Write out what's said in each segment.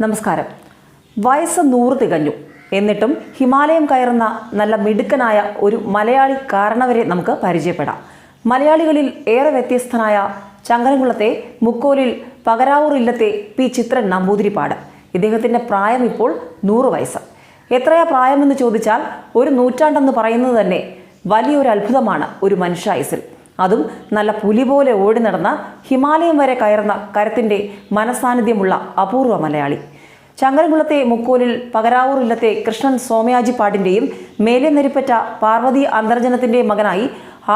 നമസ്കാരം. വയസ്സ് നൂറ് തികഞ്ഞു. എന്നിട്ടും ഹിമാലയം കയറുന്ന നല്ല മിടുക്കനായ ഒരു മലയാളി കാരണവരെ നമുക്ക് പരിചയപ്പെടാം. മലയാളികളിൽ ഏറെ വ്യത്യസ്തനായ ചങ്കരംകുളത്തെ മുക്കോലിൽ പകരാവൂർ ഇല്ലത്തെ പി ചിത്രൻ നമ്പൂതിരിപ്പാട്. ഇദ്ദേഹത്തിന്റെ പ്രായം ഇപ്പോൾ നൂറ് വയസ്സ്. എത്രയാ പ്രായമെന്ന് ചോദിച്ചാൽ ഒരു നൂറ്റാണ്ടെന്ന് പറയുന്നത് തന്നെ വലിയൊരു അത്ഭുതമാണ് ഒരു മനുഷ്യായുസിൽ അതും നല്ല പുലി പോലെ ഓടി നടന്ന ഹിമാലയം വരെ കയറുന്ന കരത്തിന്റെ മനസാന്നിധ്യമുള്ള അപൂർവ മലയാളി. ചങ്ങരംകുളത്തെ മുക്കോലിൽ പകരാവൂർ ഇല്ലത്തെ കൃഷ്ണൻ സോമയാജിപ്പാടിന്റെയും മേലെ നെരിപ്പറ്റ പാർവതി അന്തർജനത്തിന്റെ മകനായി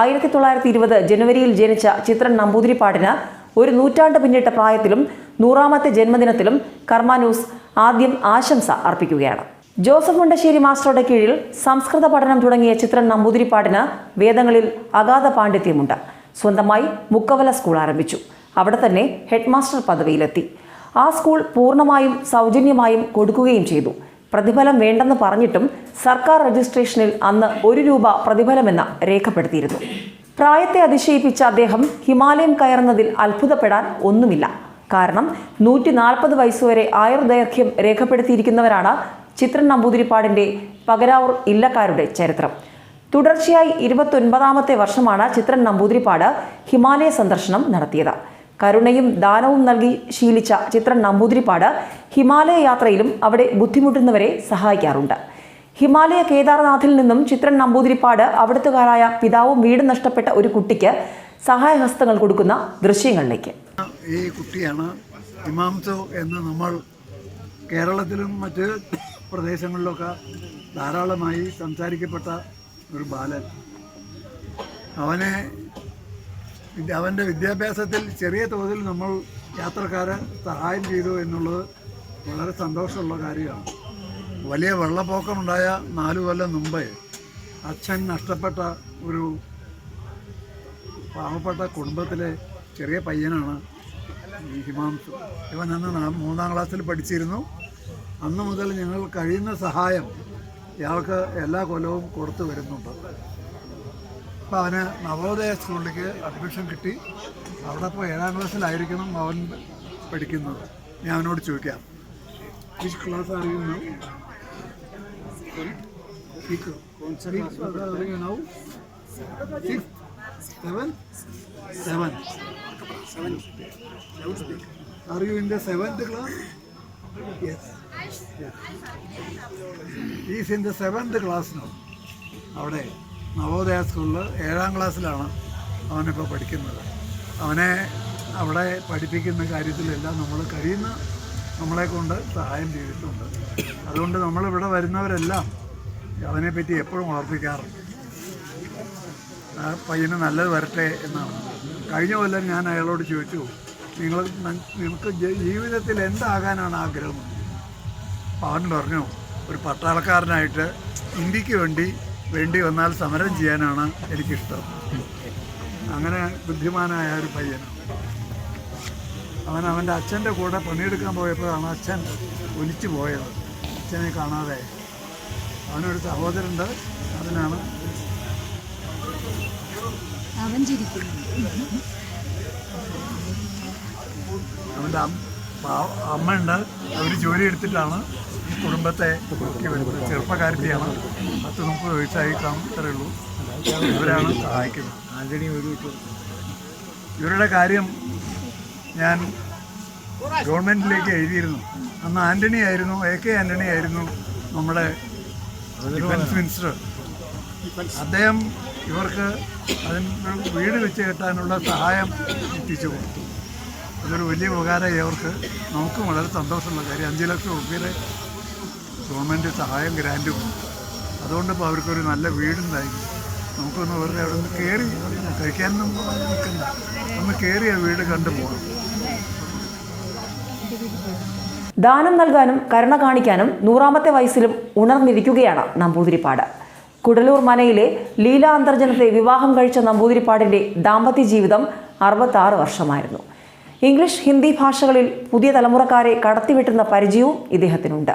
ആയിരത്തി തൊള്ളായിരത്തി ഇരുപത് ജനുവരിയിൽ ജനിച്ച ചിത്രൻ നമ്പൂതിരിപ്പാടിന് ഒരു നൂറ്റാണ്ട് പിന്നിട്ട പ്രായത്തിലും നൂറാമത്തെ ജന്മദിനത്തിലും കർമാന്യൂസ് ആദ്യം ആശംസ അർപ്പിക്കുകയാണ്. ജോസഫ് മുണ്ടശ്ശേരി മാസ്റ്ററുടെ കീഴിൽ സംസ്കൃത പഠനം തുടങ്ങിയ ചിത്രൻ നമ്പൂതിരിപ്പാടിന് വേദങ്ങളിൽ അഗാധ പാണ്ഡിത്യമുണ്ട്. സ്വന്തമായി മുക്കവല സ്കൂൾ ആരംഭിച്ചു. അവിടെ തന്നെ ഹെഡ്മാസ്റ്റർ പദവിയിലെത്തി. ആ സ്കൂൾ പൂർണമായും സൗജന്യമായും കൊടുക്കുകയും ചെയ്തു. പ്രതിഫലം വേണ്ടെന്ന് പറഞ്ഞിട്ടും സർക്കാർ രജിസ്ട്രേഷനിൽ അന്ന് ഒരു രൂപ പ്രതിഫലമെന്ന് രേഖപ്പെടുത്തിയിരുന്നു. പ്രായത്തെ അതിശയിപ്പിച്ച അദ്ദേഹം ഹിമാലയം കയറുന്നതിൽ അത്ഭുതപ്പെടാൻ ഒന്നുമില്ല. കാരണം നൂറ്റി നാൽപ്പത് വയസ്സുവരെ ആയുർദൈർഘ്യം രേഖപ്പെടുത്തിയിരിക്കുന്നവരാണ് ചിത്രൻ നമ്പൂതിരിപ്പാടിന്റെ പകരാവൂർ ഇല്ലക്കാരുടെ ചരിത്രം. തുടർച്ചയായി ഇരുപത്തൊൻപതാമത്തെ വർഷമാണ് ചിത്രൻ നമ്പൂതിരിപ്പാട് ഹിമാലയ സന്ദർശനം നടത്തിയത്. കരുണയും ദാനവും നൽകി ശീലിച്ച ചിത്രൻ നമ്പൂതിരിപ്പാട് ഹിമാലയ യാത്രയിലും അവിടെ ബുദ്ധിമുട്ടുന്നവരെ സഹായിക്കാറുണ്ട്. ഹിമാലയ കേദാർനാഥിൽ നിന്നും ചിത്രൻ നമ്പൂതിരിപ്പാട് അവിടുത്തുകാരായ പിതാവും വീട് നഷ്ടപ്പെട്ട ഒരു കുട്ടിക്ക് സഹായഹസ്തങ്ങൾ കൊടുക്കുന്ന ദൃശ്യങ്ങളിലേക്ക്. ഈ കുട്ടിയാണ് ഹിമാംസോ എന്ന് നമ്മൾ കേരളത്തിലും മറ്റ് പ്രദേശങ്ങളിലൊക്കെ ധാരാളമായി സംസാരിക്കപ്പെട്ട ഒരു ബാലൻ. അവനെ അവന്റെ വിദ്യാഭ്യാസത്തിൽ ചെറിയ തോതിൽ നമ്മൾ യാത്രക്കാരെ സഹായം ചെയ്തു എന്നുള്ളത് വളരെ സന്തോഷമുള്ള കാര്യമാണ്. വലിയ വെള്ളപ്പൊക്കമുണ്ടായ നാലു കൊല്ലം മുമ്പേ അച്ഛൻ നഷ്ടപ്പെട്ട ഒരു പാവപ്പെട്ട കുടുംബത്തിലെ ചെറിയ പയ്യനാണ് ഈ ഹിമാംശു. ഇവൻ അന്ന് മൂന്നാം ക്ലാസ്സിൽ പഠിച്ചിരുന്നു. അന്ന് മുതൽ ഞങ്ങൾ കഴിയുന്ന സഹായം ഇയാൾക്ക് എല്ലാ കൊല്ലവും കൊടുത്തു വരുന്നുണ്ട്. അപ്പോൾ അവന് നവോദയ സ്കൂളിലേക്ക് അഡ്മിഷൻ കിട്ടി. അവിടെ ഇപ്പോൾ ഏഴാം ക്ലാസ്സിലായിരിക്കണം അവൻ പഠിക്കുന്നത്. ഞാൻ അവനോട് ചോദിക്കാം. വിച്ച് ക്ലാസ് അറിയുന്നു അറിയുന്നു seventh? Class? Yes. yes. He is in the seventh class no അവിടെ നവോദയ സ്കൂളിൽ ഏഴാം ക്ലാസ്സിലാണ് അവനിപ്പോൾ പഠിക്കുന്നത്. അവനെ അവിടെ പഠിപ്പിക്കുന്ന കാര്യത്തിലെല്ലാം നമ്മൾ കഴിയുന്ന നമ്മളെ കൊണ്ട് സഹായം ചെയ്തിട്ടുണ്ട്. അതുകൊണ്ട് നമ്മളിവിടെ വരുന്നവരെല്ലാം അവനെപ്പറ്റി എപ്പോഴും ഓർപ്പിക്കാറുണ്ട് ആ പയ്യന് നല്ലത് വരട്ടെ എന്നാണ്. കഴിഞ്ഞ കൊല്ലം ഞാൻ അയാളോട് ചോദിച്ചു നിങ്ങൾ നിങ്ങൾക്ക് ജീവിതത്തിൽ എന്താകാനാണ് ആഗ്രഹം? അവൻ പറഞ്ഞു ഒരു പട്ടാളക്കാരനായിട്ട് ഇന്ത്യയ്ക്ക് വേണ്ടി വേണ്ടി വന്നാൽ സമരം ചെയ്യാനാണ് എനിക്കിഷ്ടം. അങ്ങനെ ബുദ്ധിമാനായ ഒരു പയ്യനാണ്. അവൻ അവന്റെ അച്ഛന്റെ കൂടെ പണിയെടുക്കാൻ പോയപ്പോഴാണ് അച്ഛൻ ഒലിച്ചു പോയത്. അച്ഛനെ കാണാതെ. അവനൊരു സഹോദരനുണ്ട്. അതിനാണ് അവൻ അമ്മ ഉണ്ട് അവർ ജോലി എടുത്തിട്ടാണ് കുടുംബത്തെ നോക്കി വരുന്നത് ചെറുപ്പക്കാരത്തിയാണ്. പത്ത് മുപ്പത് വയസ്സായി കാണും ഇത്രയേ ഉള്ളൂ. ഇവരാണ് സഹായിക്കുന്നത്. ഇവരുടെ കാര്യം ഞാൻ ഗവൺമെന്റിലേക്ക് എഴുതിയിരുന്നു. അന്ന് ആന്റണി ആയിരുന്നു എ കെ ആന്റണി ആയിരുന്നു നമ്മുടെ ഡിഫൻസ് മിനിസ്റ്റർ. അദ്ദേഹം ഇവർക്ക് അതിന് വീട് വെച്ച് കെട്ടാനുള്ള സഹായം എത്തിച്ചു. കൊടുത്തു അതൊരു വലിയ ഉപകാരമായി അവർക്ക്. നമുക്കും വളരെ സന്തോഷമുള്ള കാര്യം. അഞ്ച് ലക്ഷം റുപ്യയുടെ ഗവൺമെന്റ് സഹായം ഗ്രാൻഡും അതുകൊണ്ട് ഇപ്പോൾ അവർക്കൊരു നല്ല വീടുണ്ടായി. നമുക്കൊന്ന് വെറുതെ അവിടെ നിന്ന് കയറി കഴിക്കാനൊന്നും നിൽക്കണ്ട ഒന്ന് കയറി ആ വീട് കണ്ടു പോകണം ദാനം നൽകാനും കരുണ കാണിക്കാനും നൂറാമത്തെ വയസ്സിലും ഉണർന്നിരിക്കുകയാണ് നമ്പൂതിരിപ്പാട്. കുടലൂർ മനയിലെ ലീല അന്തർജനത്തെ വിവാഹം കഴിച്ച നമ്പൂതിരിപ്പാടിന്റെ ദാമ്പത്യ ജീവിതം അറുപത്താറ് വർഷമായിരുന്നു. ഇംഗ്ലീഷ് ഹിന്ദി ഭാഷകളിൽ പുതിയ തലമുറക്കാരെ കടത്തിവിട്ടുന്ന പരിചയവും ഇദ്ദേഹത്തിനുണ്ട്.